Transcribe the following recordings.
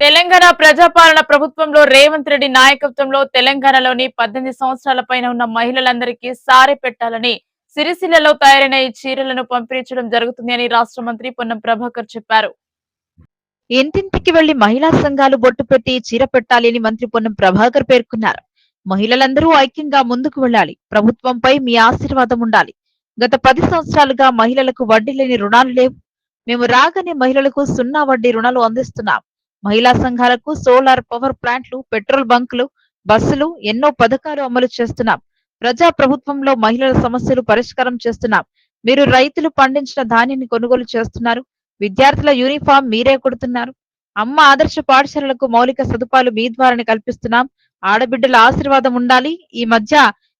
తెలంగాణ ప్రజాపాలన ప్రభుత్వంలో రేవంత్ రెడ్డి నాయకత్వంలో తెలంగాణలోని పద్దెనిమిది సంవత్సరాల పైన ఉన్న మహిళలందరికీ సారె పెట్టాలని సిరిసిల్లలో తయారైన ఈ చీరలను పంపిణీచడం జరుగుతుంది అని రాష్ట్ర మంత్రి పొన్నం ప్రభాకర్ చెప్పారు. ఇంటింటికి వెళ్ళి మహిళా సంఘాలు బొట్టు పెట్టి చీర పెట్టాలి అని మంత్రి పొన్నం ప్రభాకర్ పేర్కొన్నారు. మహిళలందరూ ఐక్యంగా ముందుకు వెళ్ళాలి. ప్రభుత్వంపై మీ ఆశీర్వాదం ఉండాలి. గత పది సంవత్సరాలుగా మహిళలకు వడ్డీ లేని రుణాలు లేవు. మేము రాగానే మహిళలకు సున్నా వడ్డీ రుణాలు అందిస్తున్నాం. మహిళా సంఘాలకు సోలార్ పవర్ ప్లాంట్లు పెట్రోల్ బంకులు బస్సులు ఎన్నో పథకాలు అమలు చేస్తున్నాం. ప్రజా ప్రభుత్వంలో మహిళల సమస్యలు పరిష్కారం చేస్తున్నాం. మీరు రైతులు పండించిన ధాన్యాన్ని కొనుగోలు చేస్తున్నారు. విద్యార్థుల యూనిఫామ్ మీరే కుడుతున్నారు. అమ్మ ఆదర్శ పాఠశాలలకు మౌలిక సదుపాయాలు మీ ద్వారానే కల్పిస్తున్నాం. ఆడబిడ్డల ఆశీర్వాదం ఉండాలి. ఈ మధ్య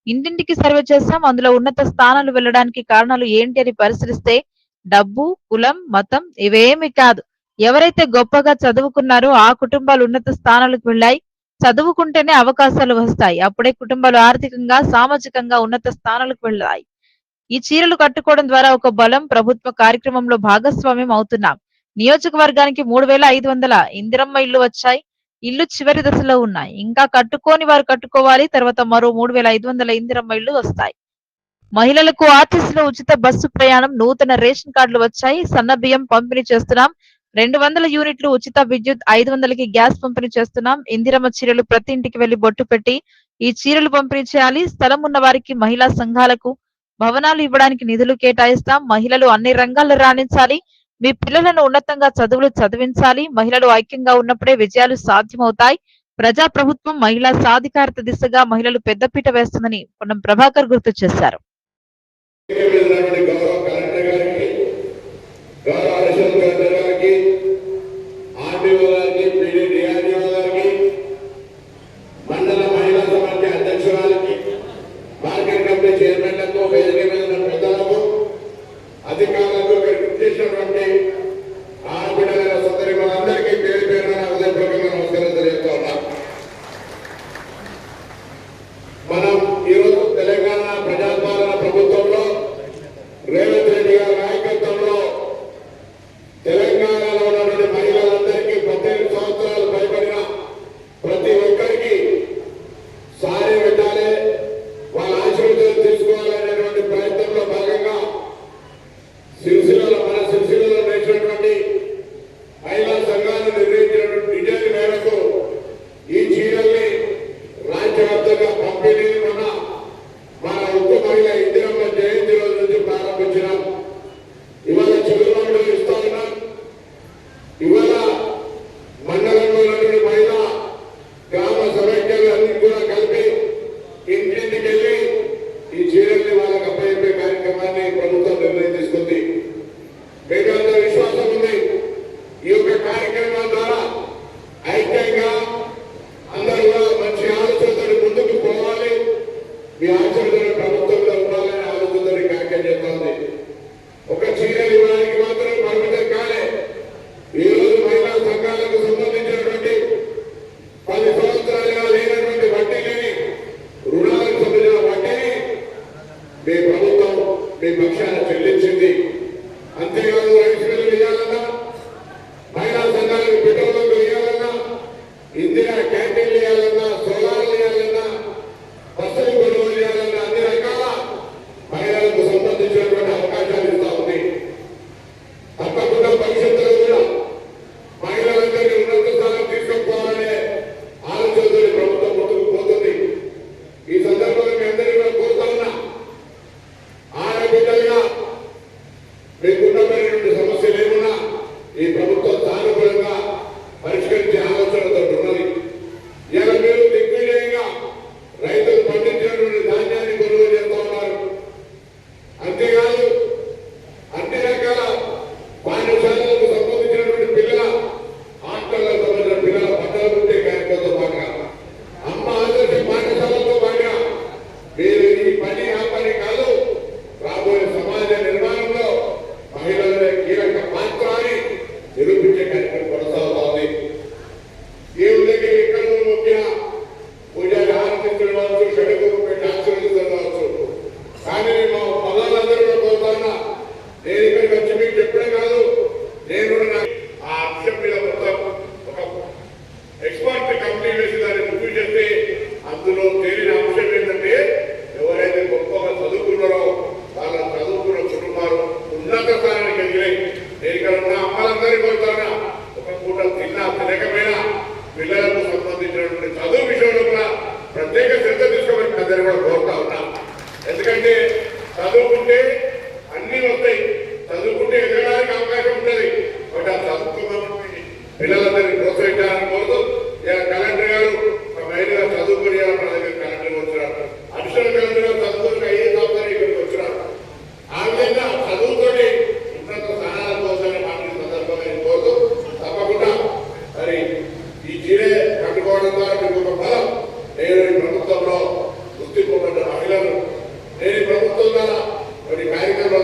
ఇంటింటికి సర్వే చేస్తాం. అందులో ఉన్నత స్థానాలు వెళ్ళడానికి కారణాలు ఏంటి అని పరిశీలిస్తే డబ్బు కులం మతం ఇవేమి కాదు. ఎవరైతే గొప్పగా చదువుకున్నారో ఆ కుటుంబాలు ఉన్నత స్థానాలకు వెళ్ళాయి. చదువుకుంటేనే అవకాశాలు వస్తాయి. అప్పుడే కుటుంబాలు ఆర్థికంగా సామాజికంగా ఉన్నత స్థానాలకు వెళ్ళాయి. ఈ చీరలు కట్టుకోవడం ద్వారా ఒక బలం ప్రభుత్వ కార్యక్రమంలో భాగస్వామ్యం అవుతున్నాం. నియోజకవర్గానికి మూడు వేల ఐదు వందల ఇందిరమ్మ ఇల్లు వచ్చాయి. ఇల్లు చివరి దశలో ఉన్నాయి. ఇంకా కట్టుకోని వారు కట్టుకోవాలి. తర్వాత మరో మూడు వేల ఐదు వందల ఇందిరమ్మ ఇల్లు వస్తాయి. మహిళలకు ఆర్టీసీలో ఉచిత బస్సు ప్రయాణం నూతన రేషన్ కార్డులు వచ్చాయి. సన్న బియ్యం పంపిణీ చేస్తున్నాం. రెండు వందల యూనిట్లు ఉచిత విద్యుత్ ఐదు వందలకి గ్యాస్ పంపిణీ చేస్తున్నాం. ఇందిరమ్మ చీరలు ప్రతి ఇంటికి వెళ్ళి బొట్టు పెట్టి ఈ చీరలు పంపిణీ చేయాలి స్థలం ఉన్న వారికి మహిళా సంఘాలకు భవనాలు ఇవ్వడానికి నిధులు కేటాయిస్తాం. మహిళలు అన్ని రంగాల్లో రాణించాలి. మీ పిల్లలను ఉన్నతంగా చదువులు చదివించాలి. మహిళలు ఐక్యంగా ఉన్నప్పుడే విజయాలు సాధ్యమవుతాయి. ప్రజా ప్రభుత్వం మహిళా సాధికారత దిశగా మహిళలు పెద్దపీట వేస్తుందని పొన్నం ప్రభాకర్ గుర్తు చేశారు. అధికారులకు ఇక్కడికి సోదరి మనందరికీ పేరు పేరున నమస్కారం తెలియజేస్తా మనం ఈరోజు తెలంగాణ ప్రజాపాలన ప్రభుత్వంలో రేవంత్ రెడ్డి గారి నాయకత్వంలో తెలంగాణలో ఉన్నటువంటి మహిళలందరికీ పద్దెనిమిది సంవత్సరాలు పైబడిన ప్రతి ఒక్కరికి సారీ పెట్టాలి వాళ్ళ ఆశీర్వాదాలు తీసుకోవాలనేటువంటి ప్రయత్నంలో భాగంగా సిరిసిల్లలో మన సిరిసిల్లలో వేసినటువంటి మహిళా సంఘాలు నిర్వహించినటువంటి డిజైన్ మేరకు ఈ చీరల్ని రాజ్యవ్యాప్తంగా పంపిణీ ఉన్న మన ఉక్కు మహిళ ఇందిరమ్మ జయంతి రోజు నుంచి ప్రారంభించినాం ఇవాళ చిరునాడు ఇస్తా ఉన్నాం ఇవాళ మండలంలో ఉన్నటువంటి మహిళ గ్రామ సమైక్యాలు అన్ని కూడా కలిపి ఇంటింటికి వెళ్ళి ఈ చీరల్ని వాళ్ళకి అప్పచెప్పే కార్యక్రమాన్ని ప్రభుత్వం నిర్ణయం తీసుకుంది మీకు అంత విశ్వాసం ఉంది ఈ యొక్క కార్యక్రమం ద్వారా ఐక్యంగా అందరూ కూడా మంచి ఆలోచనతో ముందుకు పోవాలి మీ ఆచరణ ప్రభుత్వంలో ఉండాలని ఆలోచనతో ఈ కార్యక్రమం చేస్తోంది ఒక చీర ఇవ్వడానికి మాత్రం పరిమితం కాలే ఈ రోజు మహిళా సంఘాలకు సంబంధించినటువంటి పది సంవత్సరాలుగా లేనటువంటి వడ్డీ లేని రుణాలకు సంబంధించిన వడ్డీని మీ ప్రభుత్వం మీ పక్షాన చెల్లించింది. అంతేకాదు రైతు బిల్లులు भी लेना పిల్లలు నేను ప్రభుత్వం ద్వారా కొన్ని కార్యక్రమాలు